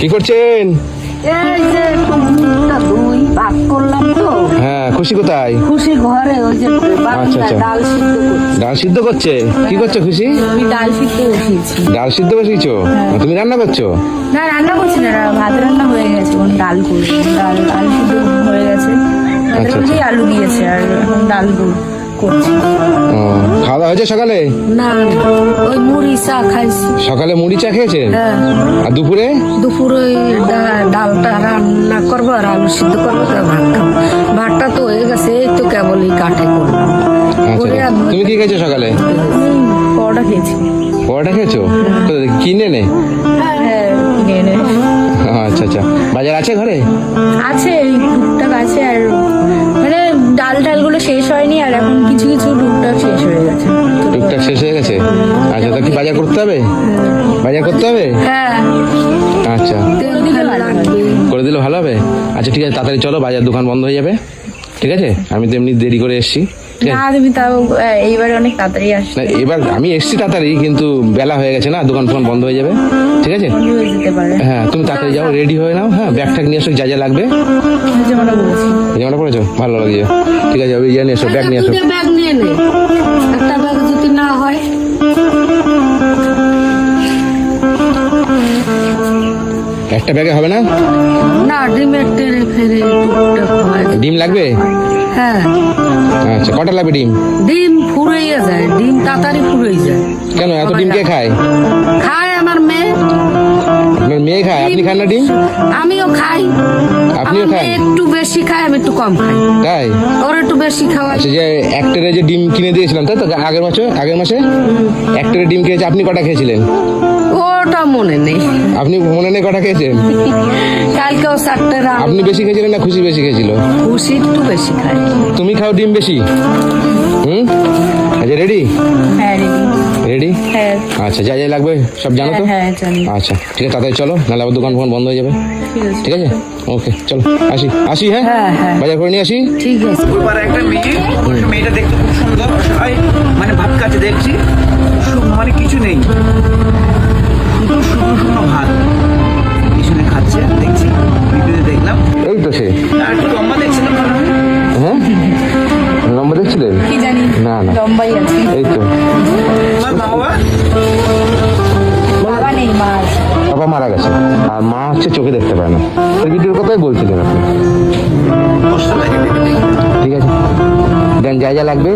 কি করছেন? হ্যাঁ খুশি কোথায়? খুশি ঘরে ওই যে আচ্ছা, আচ্ছা। ডাল সিদ্ধ ডাল সিদ্ধ করছে? কি করছ খুশি? আমি ডাল সিদ্ধ বসিয়েছি। ডাল সিদ্ধ বসিয়েছো? তুমি রান্না করছ? না রান্না করছি না ভাত রান্না হয়ে গেছে ডাল করব ডাল ডাল সিদ্ধ হয়ে গেছে। আচ্ছা, মধ্যেই আলু দিয়েছে আর ডাল কর- করছি। খাওয়া দাওয়া হয়েছে সকালে? না ওই মুড়ি চা খাইছি। সকালে মুড়ি চা খেয়েছেন? হ্যাঁ। আর দুপুরে? দুপুরে ডালটা রান্না করব আর আলু সিদ্ধ করব ভাত খাব। ভাতটা তো হয়ে গেছে এই তো কেবলই কাঠে করলাম। আচ্ছা আর তুমি কি খেয়েছো সকালে? পরোটা খেয়েছি। পরোটা খেয়েছো? কিনে নে। হ্যাঁ কিনে এনে আচ্ছা আচ্ছা। বাজার আছে ঘরে? আছে টুকটাক আছে আর মানে গেছে? আচ্ছা তো কি বাজার করতে হবে? বাজার করতে হবে? হ্যাঁ। আচ্ছা। করে দিলে ভালো হবে? আচ্ছা ঠিক আছে তাড়াতাড়ি চলো বাজার দোকান বন্ধ হয়ে যাবে। ঠিক আছে? আমি তো এমনি দেরি করে এসেছি। ঠিক না আছে তুমি তাও আহ, অনেক তাড়াতাড়ি আসবে না এবার আমি এসেছি তাড়াতাড়ি কিন্তু বেলা হয়ে গেছে না দোকান বন্ধ হয়ে যাবে। ঠিক আছে? হয়ে তুমি তাড়াতাড়ি যাও রেডি হয়ে নাও হ্যাঁ ব্যাগ ট্যাগ নিয়ে এসো যা যা লাগবে। যেমন জামাটা পড়েছো ভালো লাগছে ঠিক আছে ওই নিয়ে এসো ব্যাগ নিয়ে এসো। ব্যাগ না। একটা ব্যাগে হবে না? না ডিমের টেনে ফেরে ডিম লাগবে? হ্যাঁ। আচ্ছা কটা লাগবে ডিম? ডিম ফুরাইয়া যায় ডিম তাড়াতাড়ি ফুরাই যায়। কেন এত ডিম কে খায়? খায় আমার মেয়ে। আপনার মেয়ে খায়? আপনি খান না ডিম? আমিও খাই। আপনিও খান? একটু বেশি খায় আমি একটু কম খাই। তাই? ওর একটু বেশি খাওয়াই। আচ্ছা যে এক ট্রে যে ডিম কিনে দিয়েছিলাম তাই তো? আগের মাসে? আগের মাসে? এক ট্রে ডিম খেয়েছে আপনি কটা খেয়েছিলেন? ওটা মনে নেই। আপনি মনে নেই কটা খেয়েছেন কালকেও রাম আপনি বেশি খেয়েছিলেন না খুশি বেশি খেয়েছিল? খুশি একটু বেশি খাই। তুমি খাও ডিম বেশি। হুম? আচ্ছা রেডি হ্যাঁ। রেডি হ্যাঁ। আচ্ছা যা যা লাগবে সব জানো তো? হ্যাঁ জানি। আচ্ছা ঠিক আছে তাড়াতাড়ি চলো নাহলে আবার দোকান ফোন বন্ধ হয়ে যাবে। ঠিক আছে। ওকে চলো আসি। আসি হ্যাঁ? হ্যাঁ, হ্যাঁ। বাজার করে নিয়ে আসি? ঠিক আছে। একটা মেয়ে মেয়েটা দেখতে খুব সুন্দর। মানে ভাত খাচ্ছে দেখছি। মানে কিছু নেই। শুধু শুধু শুকনো ভাত পিছনে খাচ্ছে দেখছি। ভিডিওতে দেখলাম। এই তো সে। আর একটু লম্বা দেখছিলাম হ্যাঁ। নম্বর দেখছিলেন? কি জানি না না। লম্বাই আছে। এই তো। বাবা? বাবা নেই মা বাবা মারা গেছে। আর মা হচ্ছে চোখে দেখতে পায় না। ওই ভিডিওর কথাই বলছিলেন আপনি। ঠিক আছে। দেন যা যা লাগবে।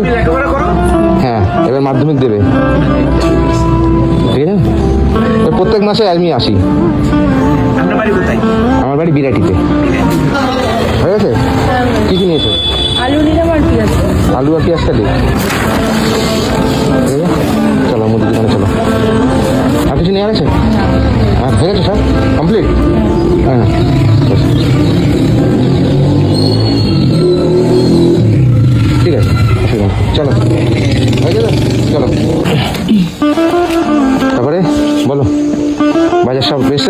হ্যাঁ এবার মাধ্যমিক দেবে। প্রত্যেক মাসে আমি আসি। আমার বাড়ি বিরাটিতে। হয়ে গেছে? কি কি নিয়েছো আলু নিলাম আর আলু পেঁয়াজ কালি চলো মুদি দোকানে চলো। আর কিছু নিয়ে গেছে হ্যাঁ হয়ে গেছে সব? কমপ্লিট? হ্যাঁ। ঠিক আছে চলো।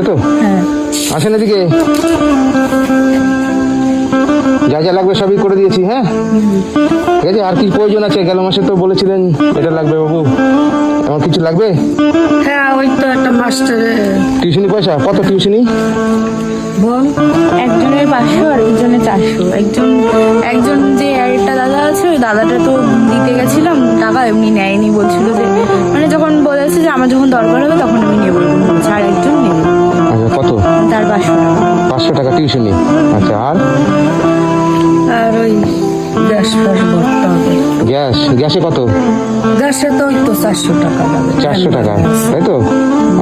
তো? হ্যাঁ। আসেন এদিকে। যা যা লাগবে সবই করে দিয়েছি হ্যাঁ? ঠিক আছে আর কি প্রয়োজন আছে? গেল মাসে তো বলেছিলেন এটা লাগবে বাবু। এমন কিছু লাগবে? হ্যাঁ ওই তো একটা মাস্টারের টিউশনি পয়সা? কত টিউশনি? একজনের পাঁচশো আর একজনের চারশো। একজন একজন যে আরেকটা দাদা আছে ওই দাদাটা তো দিতে গেছিলাম টাকা এমনি নেয়নি বলছিল যে মানে যখন বলেছে যে আমার যখন দরকার হবে তখন আমি নেব। পাঁচশো টাকা টিউশনি আচ্ছা আর? আর ওই গ্যাস গ্যাস? গ্যাসে কত? গ্যাসে তো ওই তো চারশো টাকা চারশো টাকা তাই তো?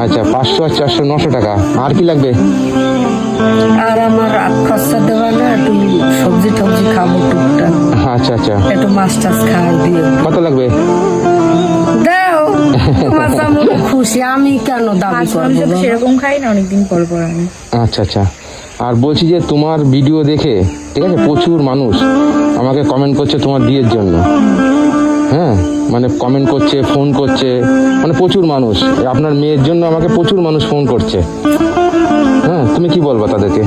আচ্ছা পাঁচশো আর চারশো নশো টাকা। আর কি লাগবে? আর আমার একটু সবজি টবজি খাব টুকটাক। আচ্ছা আচ্ছা। একটু মাছ টাছ দিয়ে। কত লাগবে? দাও তোমার খুশি আমি কেন দাবি করব সেরকম খাই না অনেকদিন পর পর আমি। আচ্ছা আচ্ছা। আর বলছি যে তোমার ভিডিও দেখে, ঠিক আছে, প্রচুর মানুষ আমাকে কমেন্ট করছে তোমার বিয়ের জন্য। হ্যাঁ মানে কমেন্ট করছে ফোন করছে মানে প্রচুর মানুষ। আপনার মেয়ের জন্য আমাকে প্রচুর মানুষ ফোন করছে। হ্যাঁ তুমি কি বলবা তাদেরকে?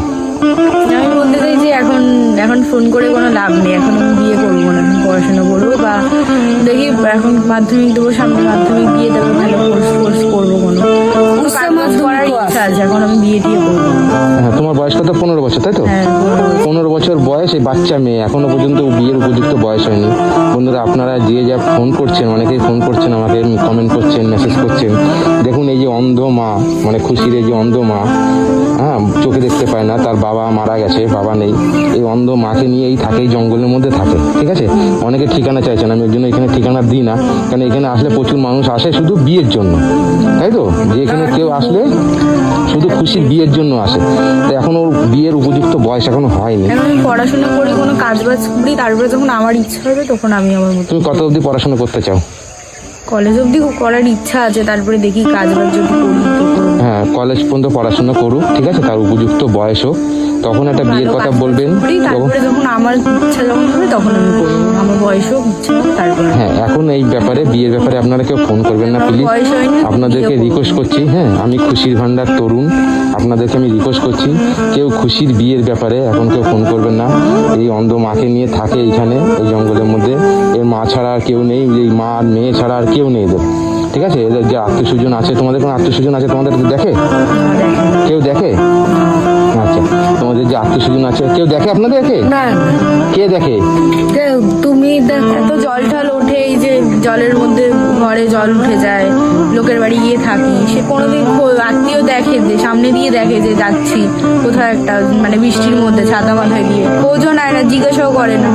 আমি বলতে এখন এখন ফোন করে কোনো লাভ নেই। এখন আমি বিয়ে করব না। এখন পড়াশোনা করব বা দেখি, এখন মাধ্যমিক দেবো, সামনে মাধ্যমিক দিয়ে ভালো কোর্স কোর্স করব। করার ইচ্ছা আছে এখন আমি বিয়ে টিয়ে করব। হ্যাঁ তোমার বয়স কত? পনেরো বছর তাই তো? হ্যাঁ পনেরো বছর। বয়স এই বাচ্চা মেয়ে এখনও পর্যন্ত বিয়ের উপযুক্ত বয়স হয়নি। বন্ধুরা আপনারা যে যা ফোন করছেন অনেকেই ফোন করছেন আমাকে কমেন্ট করছেন মেসেজ করছেন। দেখুন এই যে অন্ধ মা মানে খুশির এই যে অন্ধ মা হ্যাঁ চোখে দেখতে পায় না তার বাবা মারা গেছে বাবা নেই। এই অন্ধ মাকে নিয়েই থাকে এই জঙ্গলের মধ্যে থাকে ঠিক আছে? অনেকে ঠিকানা চাইছেন আমি ওই জন্য এখানে ঠিকানা দিই না কারণ এখানে আসলে প্রচুর মানুষ আসে শুধু বিয়ের জন্য তাই তো? যে এখানে কেউ আসলে শুধু খুশির বিয়ের জন্য আসে। তো এখন ওর বিয়ের উপযুক্ত বয়স এখনও হয়নি। আমি পড়াশোনা করি কোনো কাজ বাজ করি তারপরে যখন আমার ইচ্ছা হবে তখন আমি আমার মতো তুমি কত অবধি পড়াশোনা করতে চাও? কলেজ অবধি করার ইচ্ছা আছে তারপরে দেখি কাজ বাজ যদি করি। হ্যাঁ কলেজ পর্যন্ত পড়াশোনা করুক ঠিক আছে তার উপযুক্ত বয়স হোক। তখন একটা বিয়ের কথা বলবেন করি, তারপরে যখন আমার ইচ্ছা যখন হবে তখন আমি করব আমার বয়স হোক ইচ্ছা হোক তারপরে হ্যাঁ এখন এই ব্যাপারে বিয়ের ব্যাপারে আপনারা কেউ ফোন করবেন না প্লিজ আপনাদেরকে রিকোয়েস্ট করছি হ্যাঁ আমি খুশির ভান্ডার তরুণ আপনাদেরকে আমি রিকোয়েস্ট করছি কেউ খুশির বিয়ের ব্যাপারে এখন কেউ ফোন করবেন না। এই অন্ধ মাকে নিয়ে থাকে এইখানে এই জঙ্গলের মধ্যে। এর মা ছাড়া আর কেউ নেই এই মা আর মেয়ে ছাড়া আর কেউ নেই এদের। ঠিক আছে? এদের যে আত্মীয় স্বজন আছে তোমাদের কোনো আত্মীয় স্বজন আছে তোমাদের দেখে। কেউ দেখে? স্বজন আছে। কেউ দেখে আপনাদেরকে? না। কে দেখে? দেখ, তুমি দেখ এত জল টল ওঠে এই যে জলের মধ্যে। ঘরে জল উঠে যায়। লোকের বাড়ি গিয়ে থাকি। সে কোনোদিন আত্মীয় দেখে যে সামনে দিয়ে দেখে যে যাচ্ছি। কোথাও একটা মানে বৃষ্টির মধ্যে ছাতা মাথায় দিয়ে। খোঁজও নেয় না জিজ্ঞাসাও করে না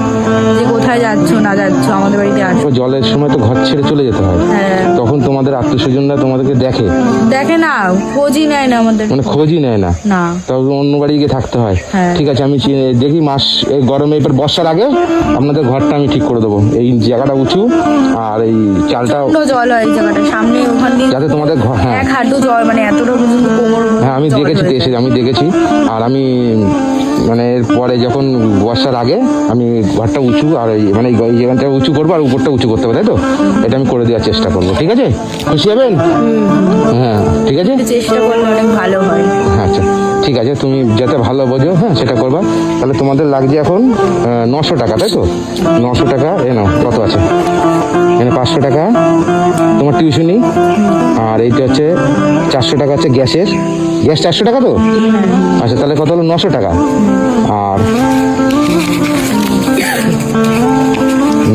যে কোথায় যাচ্ছ না যাচ্ছ আমাদের বাড়িতে আসো। জলের সময় তো ঘর ছেড়ে চলে যেতে হয়। হ্যাঁ। তখন তোমাদের আত্মীয় স্বজনরা তোমাদেরকে দেখে? দেখে না খোঁজই নেয় না আমাদের। মানে খোঁজই নেয় না? না। তবে অন্য বাড়ি গিয়ে থাকতে হয়। হ্যাঁ। ঠিক আছে আমি দেখি মাস এই গরমে এবার বর্ষার আগে আপনাদের ঘরটা আমি ঠিক করে দেবো। এই জায়গাটা উঁচু আর এই চালটা জল হয় এই জায়গাটা। সামনে ওখান দিয়ে যাতে তোমাদের ঘর হ্যাঁ। এক হাঁটু জল মানে এতটা পর্যন্ত কোমর হ্যাঁ আমি দেখেছি এসে আমি দেখেছি। আর আমি মানে এর পরে যখন বর্ষার আগে আমি ঘরটা উঁচু আর মানে এই জায়গাটা উঁচু করব আর উপরটা উঁচু করতে হবে তাই তো? এটা আমি করে দেওয়ার চেষ্টা করব ঠিক আছে? খুশি হবেন? হ্যাঁ ঠিক আছে? চেষ্টা করলে অনেক ভালো হয়। আচ্ছা ঠিক আছে তুমি যাতে ভালো বোঝো হ্যাঁ সেটা করবা। তাহলে তোমাদের লাগছে এখন নশো টাকা তাই তো? নশো টাকা এ নাও কত আছে? পাঁচশো টাকা। তোমার টিউশনি। আর এইটা হচ্ছে চারশো টাকা হচ্ছে গ্যাসের। গ্যাস চারশো টাকা তো? আচ্ছা তাহলে কত হলো? নশো টাকা। আর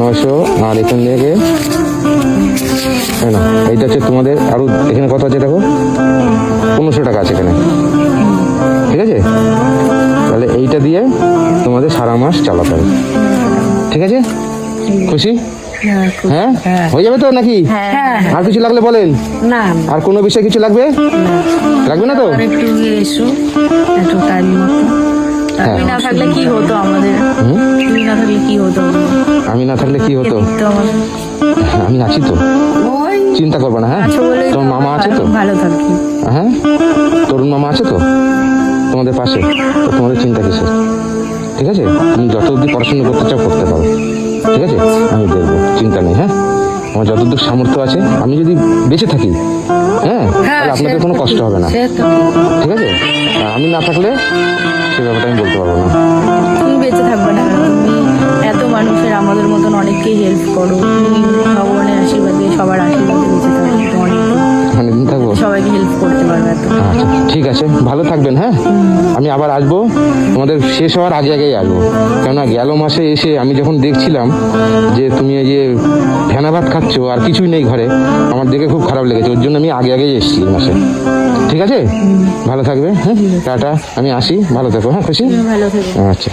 নশো আর এখান থেকে নাও, এইটা হচ্ছে তোমাদের আরও এখানে কত আছে দেখো? পনেরোশো টাকা আছে এখানে। ঠিক আছে? তাহলে এইটা দিয়ে তোমাদের সারা মাস চালাতে হবে। ঠিক আছে? খুশি? হ্যাঁ হয়ে? যাবে তো নাকি? হ্যাঁ আর কিছু লাগলে বলেন। না। আর কোনো বিষয় কিছু লাগবে? লাগবে না তো? একটু এসো একটু টাইম মতো হ্যাঁ। তুমি না থাকলে কি হতো আমাদের? তুমি না থাকলে কি হতো? আমি না থাকলে কি হতো? হ্যাঁ, আমি আছি তো। চিন্তা করবে না হ্যাঁ? তোমার মামা আছে তো? ভালো থাকি। হ্যাঁ? তরুণ মামা আছে তো? তোমাদের পাশে। তো তোমাদের চিন্তা কিসের? ঠিক আছে? তুমি যত অব্দি পড়াশোনা করতে চাও করতে পারো। ঠিক আছে? আমি দেখব চিন্তা নেই হ্যাঁ? আমার যতদূর সামর্থ্য আছে আমি যদি বেঁচে থাকি হ্যাঁ? তাহলে আপনাদের কোনো কষ্ট হবে না। ঠিক আছে? আমি না থাকলে সে ব্যাপারটা আমি বলতে পারব না। তুমি বেঁচে থাকবে না। এত মানুষের আমাদের মতন অনেককেই হেল্প করো। ভগবানের ভগবানের আশীর্বাদে সবার আশীর্বাদে করতে পারবে আচ্ছা ঠিক আছে ভালো থাকবেন হ্যাঁ? আমি আবার আসব তোমাদের শেষ হওয়ার আগে আগেই আসব। কেননা গেল মাসে এসে আমি যখন দেখছিলাম যে তুমি এই যে ফেনা ভাত খাচ্ছ আর কিছুই নেই ঘরে আমার দেখে খুব খারাপ লেগেছে। ওর জন্য আমি আগে আগেই এসেছি এই মাসে। ঠিক আছে? ভালো থাকবে হ্যাঁ? টাটা আমি আসি ভালো থেকো হ্যাঁ খুশি? আচ্ছা।